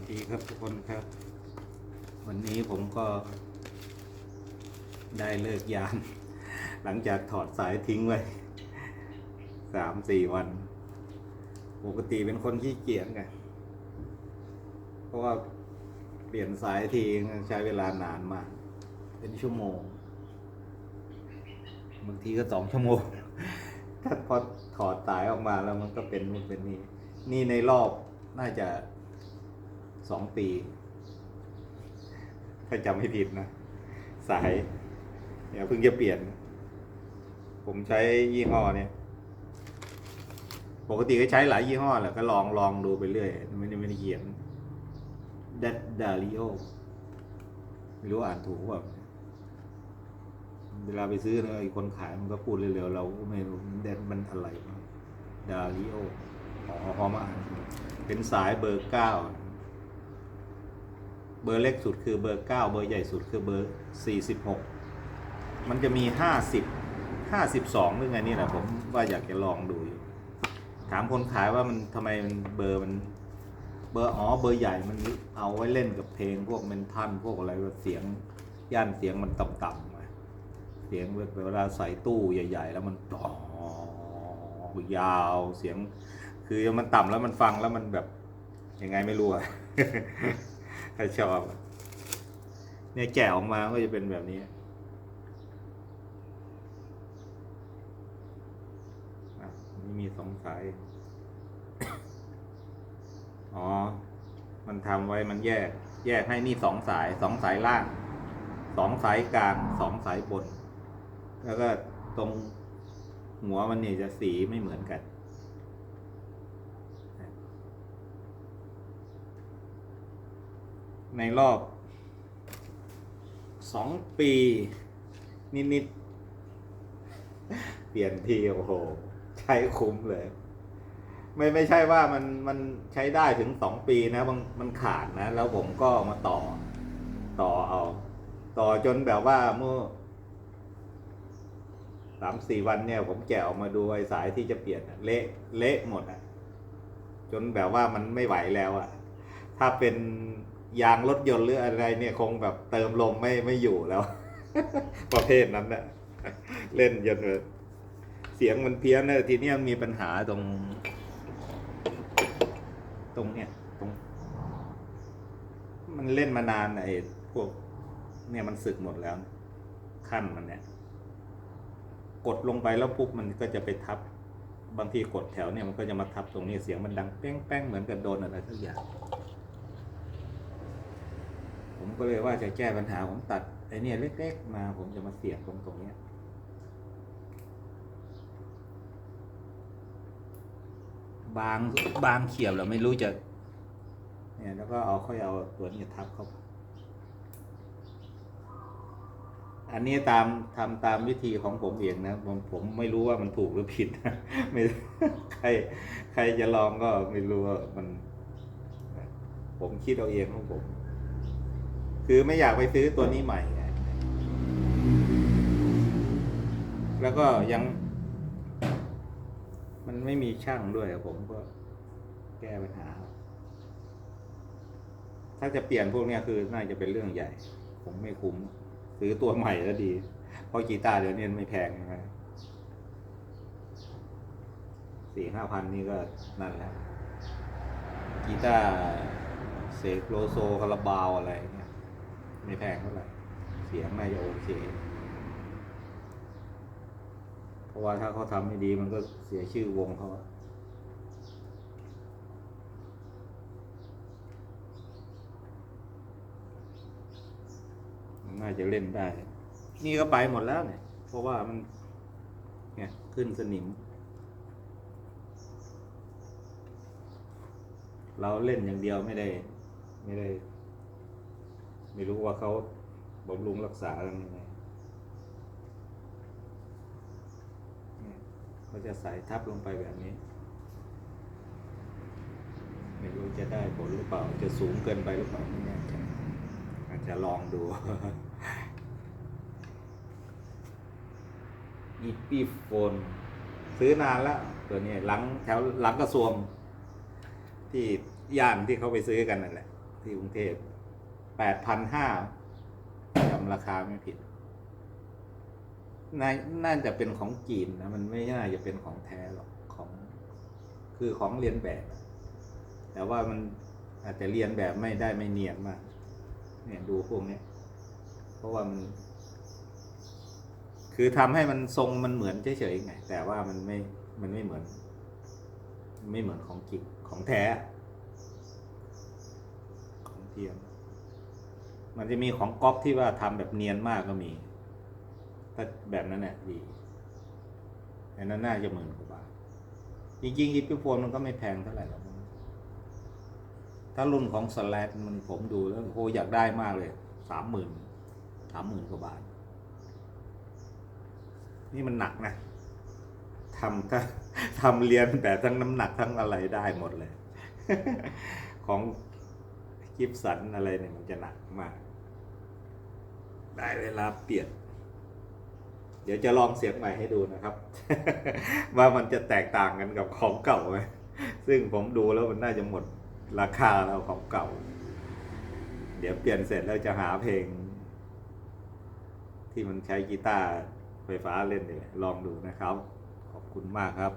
วัสดีครับทุกคนครับ วันนี้ผมก็ ได้เลิกยาม หลังจากถอดสายทิ้งไว้สามสี่วัน ปกติเป็นคนขี้เกียจไงเพราะว่าเปลี่ยนสายทีใช้เวลานานมาก เป็นชั่วโมงบางทีก็สองชั่วโมงถ้าพอถอดสายออกมาแล้วมันก็เป็นนู่นเป็นนี่นี่ในรอบน่าจะ สองปี ถ้าจำไม่ผิดนะ สายเนี่ยเพิ่งจะเปลี่ยน ผมใช้ยี่ห้อเนี่ยปกติก็ใช้หลายยี่ห้อแหละก็ลองลองดูไปเรื่อยไม่ได้ไม่ได้เขียนดัดดาริโอไม่รู้อ่านถูกว่าเวลาไปซื้อนะไอ้คนขายมันก็พูดเร็วๆเราก็ไม่รู้เด่นมันอะไรดาริโออ๋อพอมาอ่านเป็นสายเบอร์เก้า เบอร์เล็กสุดคือเบอร์เก้าเบอร์ใหญ่สุดคือเบอร์สี่สิบหกมันจะมีห้าสิบห้าสิบสองหรือไงนี่แหละผมว่าอยากจะลองดูอยู่ถามคนขายว่ามันทำไมมันเบอร์มันเบอร์อ๋อเบอร์ใหญ่มันเอาไว้เล่นกับเพลงพวกเมนทันพวกอะไรแบบเสียงย่านเสียงมันต่ำๆเสียงเวลาใส่ตู้ใหญ่ ๆ แล้วมันต่อยาวเสียง คือมันต่ำแล้วมันฟังแล้วมันแบบยังไงไม่รู้อะ ถ้าชอบ เนี่ยแกะออกมาก็จะเป็นแบบนี้นี่มีสองสาย อ๋อ มันทำไว้มันแยก แยกให้นี่สองสาย สองสายล่าง สองสายกลาง สองสายบน แล้วก็ตรงหัวมันเนี่ยจะสีไม่เหมือนกัน ในรอบสองปี นิด ๆ เปลี่ยนทีโอ้โห ใช้คุ้มเลย ไม่ไม่ใช่ว่ามันมันใช้ได้ถึงสองปีนะมันมันขาดนะ แล้วผมก็มาต่อ ต่อเอา ต่อจนแบบว่าเมื่อสามสี่วันเนี่ย ผมแกะออกมาดูไอ้สายที่จะเปลี่ยนเละเละหมดอะจนแบบว่ามันไม่ไหวแล้วอะถ้าเป็น ยางรถยนต์หรืออะไรเนี่ยคงแบบเติมลมไม่ไม่อยู่แล้ว ประเภทนั้นนะเล่นจนเสียงมันเพี้ยนนะทีนี้มีปัญหาตรง ตรงเนี้ยตรง มันเล่นมานานไอ้พวก เนี่ยมันสึกหมดแล้ว ขั้นมันเนี่ย กดลงไปแล้วปุ๊บมันก็จะไปทับบางทีกดแถวเนี่ยมันก็จะมาทับตรงนี้เสียงมันดังแป้งแป้งเหมือนกับโดนอะไรสักอย่าง ผมก็เลยว่าจะแก้ปัญหาผมตัดไอเนี่ยเล็กๆมาผมจะมาเสียบตรงตรงเนี้ยบางบางเขียบเราไม่รู้จะ เนี่ยแล้วก็เอาค่อยเอาตัวนี้ทับเข้าไปอันนี้ตามทำตามวิธีของผมเองนะผมผมไม่รู้ว่ามันถูกหรือผิดนะไม่ใครใครจะลองก็ไม่รู้ว่ามัน ผมคิดเอาเองของผม คือไม่อยากไปซื้อตัวนี้ใหม่ไงแล้วก็ยัง มันไม่มีช่างด้วยผมก็แก้ปัญหา ถ้าจะเปลี่ยนพวกนี้คือน่าจะเป็นเรื่องใหญ่ ผมไม่คุ้ม ซื้อตัวใหม่แล้วดี เพราะกีตาร์เดี๋ยวนี้ไม่แพงใช่ไหมสี่ห้าพันนี่ก็นั่นแหละกีตาร์เซกโลโซคาราบาวอะไรเงี้ย ไม่แพงเท่าไหร่เสียงน่าจะโอเค เพราะว่าถ้าเขาทำไม่ดีมันก็เสียชื่อวงเขาน่าจะเล่นได้ นี่ก็ไปหมดแล้วเนี่ย เพราะว่ามัน เนี่ย ขึ้นสนิม เราเล่นอย่างเดียวไม่ได้ ไม่ได้ ไม่รู้ว่าเขาบำรุงรักษากันยังไงเนี่ยเขาจะใส่ทับลงไปแบบนี้ ไม่รู้จะได้ผลหรือเปล่า จะสูงเกินไปหรือเปล่าไม่แน่ใจอาจจะลองดู อีปีโฟน ซื้อนานแล้ว ตัวนี้หลังแถวหลังกระทรวง ที่ย่านที่เขาไปซื้อกันนั่นแหละ ที่กรุงเทพ แปดพันห้าจำราคาไม่ผิดน่าน่าจะเป็นของจีนนะ มันไม่น่าจะเป็นของแท้หรอกของคือของเรียนแบบ แต่ว่ามันอาจจะเรียนแบบไม่ได้ไม่เนียนมาก เนี่ยดูพวกนี้เพราะว่ามัน คือทำให้มันทรงมันเหมือนเฉยๆไงแต่ว่ามันไม่มันไม่เหมือน ไม่เหมือนของจริงของแท้ ของเทียม มันจะมีของก๊อปที่ว่าทำแบบเนียนมากก็มี ถ้าแบบนั้นเนี่ยดีอันนั้นน่าจะหมื่นกว่าบาท จริงๆอีพิโฟนมันก็ไม่แพงเท่าไหร่หรอก ถ้ารุ่นของสแลดมันผมดูแล้วโอ้อยากได้มากเลย สามหมื่น สามหมื่นกว่าบาท นี่มันหนักนะทำถ้าทำเรียนแบบทั้งน้ำหนักทั้งอะไรได้หมดเลย ของกิฟสันอะไรเนี่ยมันจะหนักมาก ได้เวลาเปลี่ยน เดี๋ยวจะลองเสียงใหม่ให้ดูนะครับ ว่ามันจะแตกต่างกันกับของเก่าไหมซึ่งผมดูแล้วมันน่าจะหมดราคาแล้วของเก่า เดี๋ยวเปลี่ยนเสร็จแล้วจะหาเพลง ที่มันใช้กีตาร์ไฟฟ้าเล่นนี่แหละลองดูนะครับ ขอบคุณมากครับ